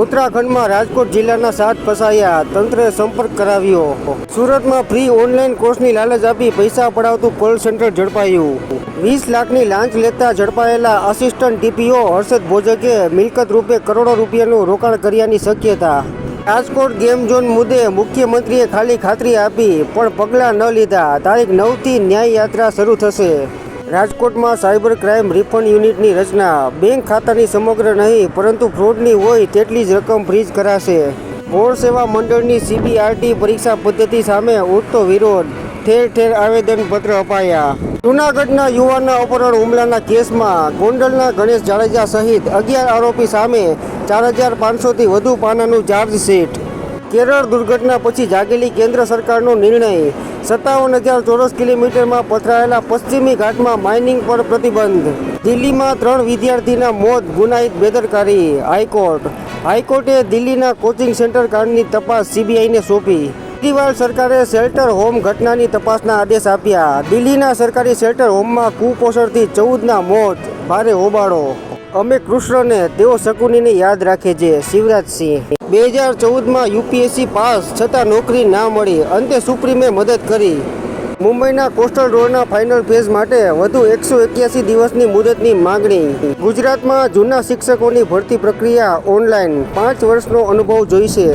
ઉત્તરાખંડમાં રાજકોટ જિલ્લાના સાત ફસાયા તંત્રે સંપર્ક કરાવ્યો. સુરતમાં ફ્રી ઓનલાઈન કોર્સની લાલચ આપી પૈસા પડાવતું કોલ સેન્ટર ઝડપાયું. વીસ લાખની લાંચ લેતા ઝડપાયેલા આસિસ્ટન્ટ ટીપીઓ હર્ષદ ભોજકે મિલકત રૂપે કરોડો રૂપિયાનું રોકાણ કર્યાની શક્યતા. રાજકોટ ગેમ ઝોન મુદ્દે મુખ્યમંત્રીએ ખાલી ખાતરી આપી, પણ પગલાં ન લીધા. તારીખ નવથી ન્યાય યાત્રા શરૂ થશે. રાજકોટમાં સાયબર ક્રાઇમ રિફંડ યુનિટની રચના. બેંક ખાતાની સમગ્ર નહીં, પરંતુ ફ્રોડની હોય તેટલી જ રકમ ફ્રીજ કરાશે. બોર્ડ સેવા મંડળની સીબીઆરટી પરીક્ષા પદ્ધતિ સામે ઉઠતો વિરોધ. ઠેર ઠેર આવેદનપત્ર અપાયા. જૂનાગઢના યુવાનના અપહરણ હુમલાના કેસમાં ગોંડલના ગણેશ જાડેજા સહિત અગિયાર આરોપી સામે ચાર હજાર પાંચસોથી વધુ પાનાનું ચાર્જશીટ કેરળ દુર્ઘટના પછી જાગેલી કેન્દ્ર સરકારનો નિર્ણય. સત્તાવન હજાર ચોરસ કિલોમીટરમાં પથરાયેલા પશ્ચિમી ઘાટમાં માઇનિંગ પર પ્રતિબંધ. દિલ્હીમાં ત્રણ વિદ્યાર્થીના મોત ગુનાહિત બેદરકારી, હાઈકોર્ટ. હાઈકોર્ટે દિલ્હીના કોચિંગ સેન્ટર કાંડની તપાસ સીબીઆઈને સોંપી. કેજરીવાલ સરકારે શેલ્ટર હોમ ઘટનાની તપાસના આદેશ આપ્યા. દિલ્હીના સરકારી શેલ્ટર હોમમાં કુપોષણથી ચૌદના મોત, ભારે હોબાળો. અમે કૃષ્ણને, તેઓ શકુનીને યાદ રાખે છે શિવરાજસિંહ બે હજાર ચૌદમાં યુપીએસસી પાસ છતાં નોકરી ના મળી. અંતે સુપ્રીમે મદદ કરી. મુંબઈના કોસ્ટલ રોડના ફાઇનલ ફેઝ માટે વધુ એકસો એક્યાસી દિવસની મુદતની માગણી. ગુજરાતમાં જૂના શિક્ષકોની ભરતી પ્રક્રિયા ઓનલાઈન. પાંચ વર્ષનો અનુભવ જોઈશે.